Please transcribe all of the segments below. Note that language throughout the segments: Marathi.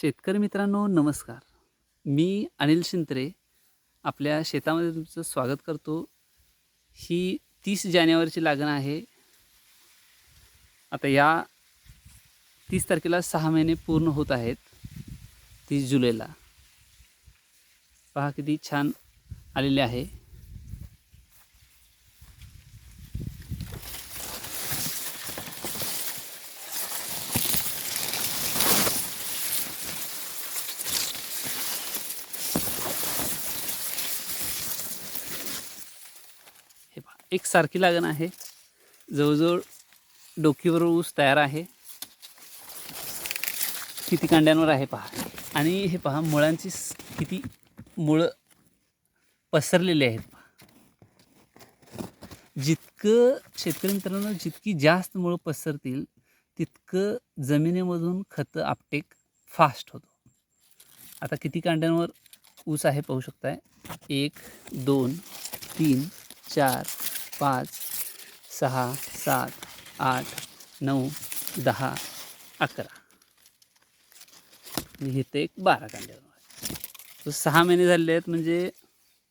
शेतकरी मित्रांनो नमस्कार. मी अनिल शिंत्रे आपल्या शेतामध्ये तुमचं स्वागत करतो. ही तीस जानेवारीची लागण आहे. आता या तीस तारखेला सहा महिने पूर्ण होत आहेत तीस जुलैला. पहा किती छान आलेले आहे. एक सारखी लागण आहे. जवळजवळ डोकीवर ऊस तयार आहे. किती कांड्यांवर आहे पहा. आणि हे पहा मुळांची किती मुळं पसरलेली आहेत पहा. जितकं शेतकरी मित्रांनो जितकी जास्त मुळं पसरतील तितकं जमिनीमधून खतं आपटेक फास्ट होतो. आता किती कांड्यांवर ऊस आहे पाहू शकताय? एक दोन तीन चार पाच सहा सात आठ नऊ दहा अकरा. इथे एक बारा कांड्या सहा महिने झालेले आहेत म्हणजे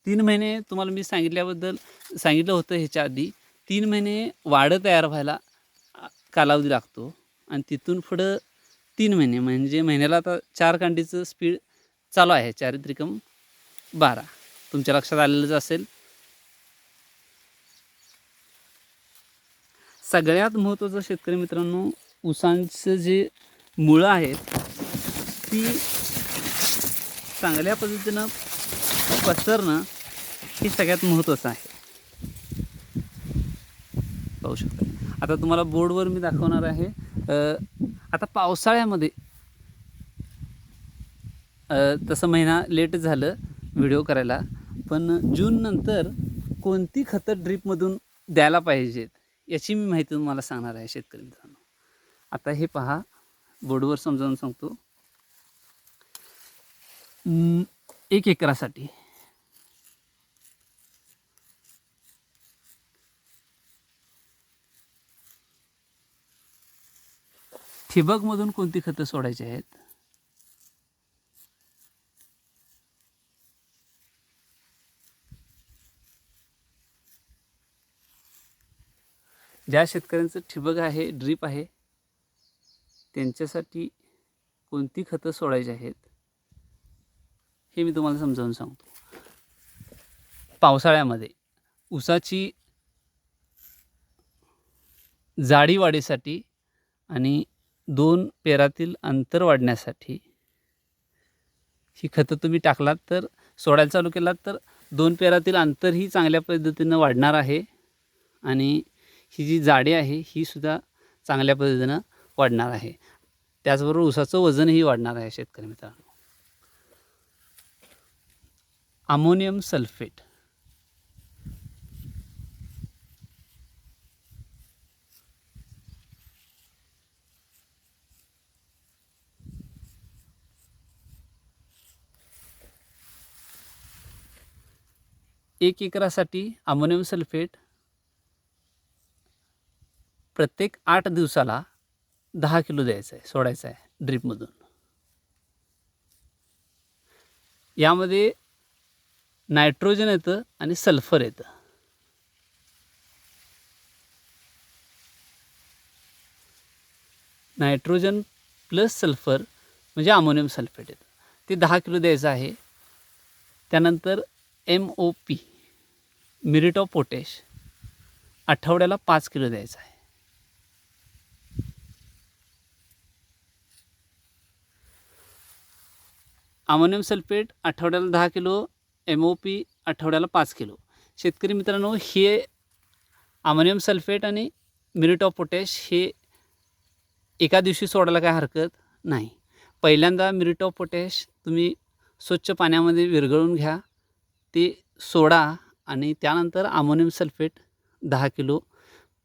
तीन महिने तुम्हाला मी सांगितल्याबद्दल सांगितलं होतं ह्याच्या आधी. तीन महिने वाढं तयार व्हायला कालावधी लागतो आणि तिथून पुढं तीन महिने म्हणजे महिन्याला आता चार कांडीचं स्पीड चालू आहे चारित्रिकम बारा. तुमच्या लक्षात आलेलंच असेल. सगळ्यात महत्त्वाचं शेतकरी मित्रांनो ऊसांचं जे मुळं आहेत ती चांगल्या पद्धतीनं पसरणं हे सगळ्यात महत्त्वाचं आहे. पाहू शकता. आता तुम्हाला बोर्डवर मी दाखवणार आहे आता पावसाळ्यामध्ये तसं महिना लेट झालं व्हिडिओ करायला पण जून नंतर कोणती खतं ड्रीपमधून द्यायला पाहिजेत? याची मी माहिती तुम्हाला सांगणार आहे शेतकरी मित्रांनो. आता हे पहा बोर्डवर समजावून सांगतो. एक एकरासाठी. ठिबकमधून कोणती खतं सोडायची आहेत? ज्या शेतकऱ्यांचं ठिबक आहे ड्रीप आहे त्यांच्यासाठी कोणती खतं सोडायची आहेत हे मी तुम्हाला समजावून सांगतो. पावसाळ्यामध्ये ऊसाची जाडी वाढीसाठी आणि दोन पेरातील अंतर वाढण्यासाठी ही खतं तुम्ही टाकलात तर सोडायला चालू केलात तर दोन पेरातील अंतरही चांगल्या पद्धतीनं वाढणार आहे आणि ही जी जाडी आहे ही सुद्धा चांगल्या पद्धतीनं वाढणार आहे. त्याचबरोबर ऊसाचं वजनही वाढणार आहे शेतकरी मित्रांनो. Ammonium sulphate. एक एकरासाठी अमोनियम सल्फेट प्रत्येक आठ दिवसाला दहा किलो द्यायचं आहे सोडायचं आहे ड्रीपमधून. यामध्ये नायट्रोजन येतं आणि सल्फर येतं. नायट्रोजन प्लस सल्फर म्हणजे अमोनियम सल्फेट येतं. ते दहा किलो द्यायचं आहे. त्यानंतर M O P muriate of potash आठवड्याला पाच किलो द्यायचं आहे. अमोनियम सल्फेट आठवड्याला दहा किलो एम ओ पी आठवड्याला पाच किलो. शेतकरी मित्रांनो हे अमोनियम सल्फेट आणि मिरिट ऑफ पोटॅश हे एका दिवशी सोडायला काय हरकत नाही. पहिल्यांदा मिरिट ऑफ पोटॅश तुम्ही स्वच्छ पाण्यामध्ये विरघळून घ्या ते सोडा आणि त्यानंतर अमोनियम सल्फेट दहा किलो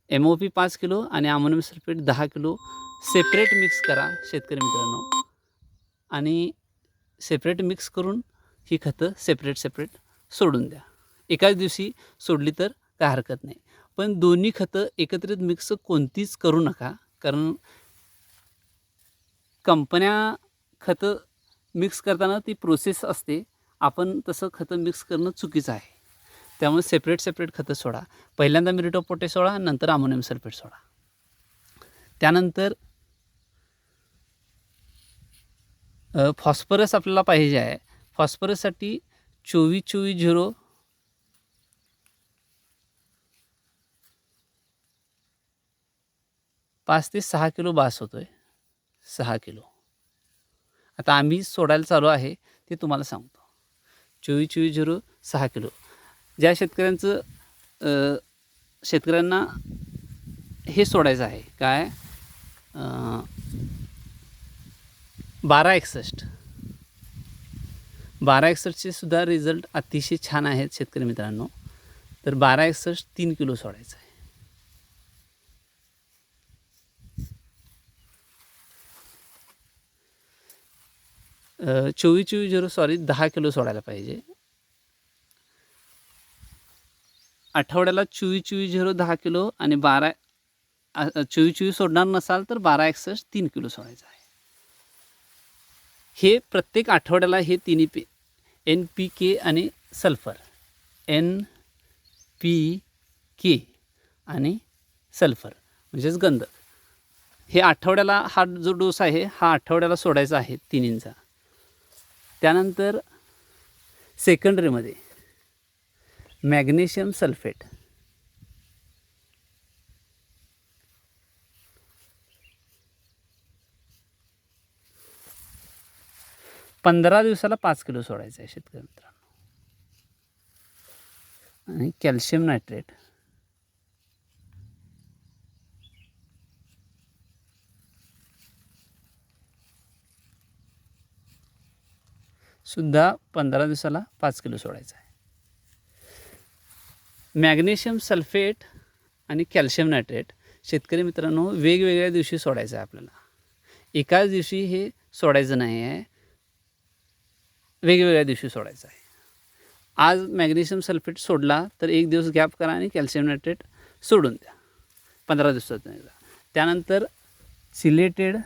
एम ओ पी पाच किलो आणि अमोनियम सल्फेट दहा किलो सेपरेट मिक्स करा शेतकरी मित्रांनो. आणि सेपरेट मिक्स करून ही खतं सेपरेट सेपरेट सोडून द्या. एकाच दिवशी सोडली तर काय हरकत नाही. पण दोन्ही खतं एकत्रित मिक्स कोणतीच करू नका कारण कंपन्या खतं मिक्स करताना ती प्रोसेस असते. आपण तसं खतं मिक्स करणं चुकीचं आहे. त्यामुळे सेपरेट सेपरेट खतं सोडा. पहिल्यांदा मिरिट पोटे सोडा नंतर अमोनियम सल्फेट सोडा. त्यानंतर अ, फॉस्फरस आपल्याला पाहिजे आहे. फॉस्फरससाठी चोवीस चोवीस झिरो पाच ते सहा किलो बास होतो आहे सहा किलो. आता आम्ही सोडायला चालू आहे ते तुम्हाला सांगतो. चोवीस चोवीस झिरो सहा किलो. ज्या शेतकऱ्यांचं शेतकऱ्यांना हे सोडायचं आहे काय? बारा एकसष्ट. बारा एकसष्टचे सुद्धा रिझल्ट अतिशय छान आहेत शेतकरी मित्रांनो. तर बारा एकसष्ट तीन किलो सोडायचं आहे. चोवीस चोवीस झिरो सॉरी दहा किलो सोडायला पाहिजे. आठवड्याला चोवीस चोवीस झिरो दहा किलो आणि बारा चोवीस चोवीस सोडणार नसाल तर बारा एकसष्ट तीन किलो सोडायचं आहे. हे प्रत्येक आठवड्याला हे तिन्ही पी एन पी के आणि सल्फर एन पी के आणि सल्फर म्हणजेच गंध. हे आठवड्याला हा जो डोस आहे हा आठवड्याला सोडायचा आहे तिन्हींचा. त्यानंतर सेकंडरीमध्ये मॅग्नेशियम सल्फेट पंधरा दिवसाला पाच किलो सोडायचं आहे शेतकरी मित्रांनो. आणि कॅल्शियम नायट्रेट. सुद्धा पंधरा दिवसाला पाच किलो सोडायचं आहे. मॅग्नेशियम सल्फेट आणि कॅल्शियम नायट्रेट शेतकरी मित्रांनो वेगवेगळ्या दिवशी सोडायचं आहे आपल्याला. एकाच दिवशी हे सोडायचं नाही आहे. वेगवेगळ्या दिवशी सोडायचं आहे. आज मॅग्नेशियम सल्फेट सोडला तर एक दिवस गॅप करा आणि कॅल्शियम नायट्रेट सोडून द्या. पंधरा दिवसातून एकदा. त्यानंतर सिलेटेड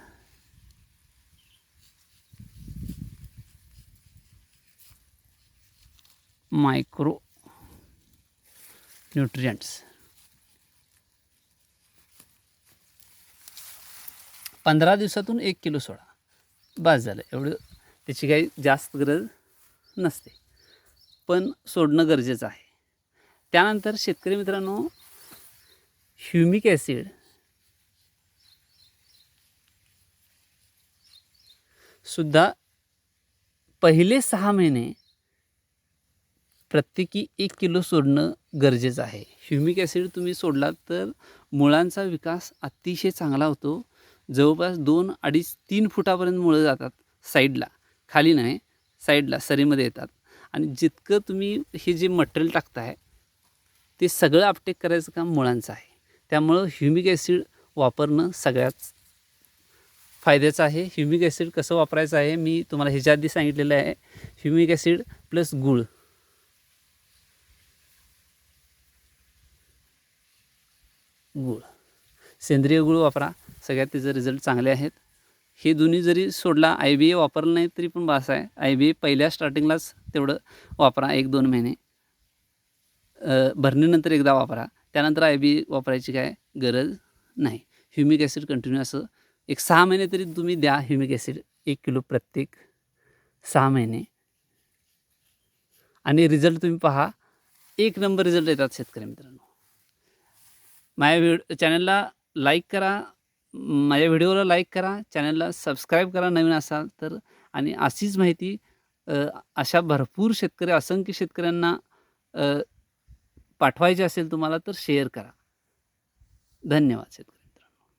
मायक्रो न्यूट्रियंट्स पंधरा दिवसातून एक किलो सोडा. बस झालं. एवढं त्याची काही जास्त गरज नसते. पण सोडणं गरजेचं आहे. त्यानंतर शेतकरी मित्रांनो ह्युमिक ॲसिड सुद्धा पहिले सहा महिने प्रत्येकी एक किलो सोडणं गरजेचं आहे. ह्युमिक ॲसिड तुम्ही सोडलात तर मुळांचा विकास अतिशय चांगला होतो. जवळपास दोन अडीच तीन फुटापर्यंत मुळं जातात साईडला. खाली नाही साईडला सरीमध्ये येतात. आणि जितकं तुम्ही हे जे मटेरियल टाकताय ते सगळं अपटेक करायचं काम मुळांचं आहे. त्यामुळं ह्युमिक ॲसिड वापरणं सगळ्यात फायद्याचं आहे. ह्युमिक ॲसिड कसं वापरायचं आहे मी तुम्हाला ह्याच्या आधी सांगितलेलं आहे. ह्युमिक ॲसिड प्लस गूळ. गूळ. सेंद्रिय गूळ वापरा. सगळ्यात त्याचे रिझल्ट चांगले आहेत. हे दोन्ही जरी सोडला आय बी ए वापरलं नाही तरी पण बास आहे. आय बी ए पहिल्या स्टार्टिंगलाच तेवढं वापरा एक दोन महिने. भरणीनंतर एकदा वापरा. त्यानंतर आय बी ए वापरायची काय गरज नाही. ह्युमिक ॲसिड कंटिन्यू असं एक सहा महिने तरी तुम्ही द्या ह्युमिक ॲसिड एक किलो प्रत्येक सहा महिने. आणि रिझल्ट तुम्ही पहा. एक नंबर रिझल्ट येतात शेतकरी मित्रांनो. माझ्या व्हिड चॅनलला लाईक करा. माझ्या व्हिडिओला लाईक करा चॅनलला सबस्क्राईब करा नवीन असाल तर. आणि अशीच माहिती अ, अशा भरपूर शेतकरी असंख्य शेतकऱ्यांना अ, पाठवायची असेल तुम्हाला तर शेअर करा. धन्यवाद शेतकरी.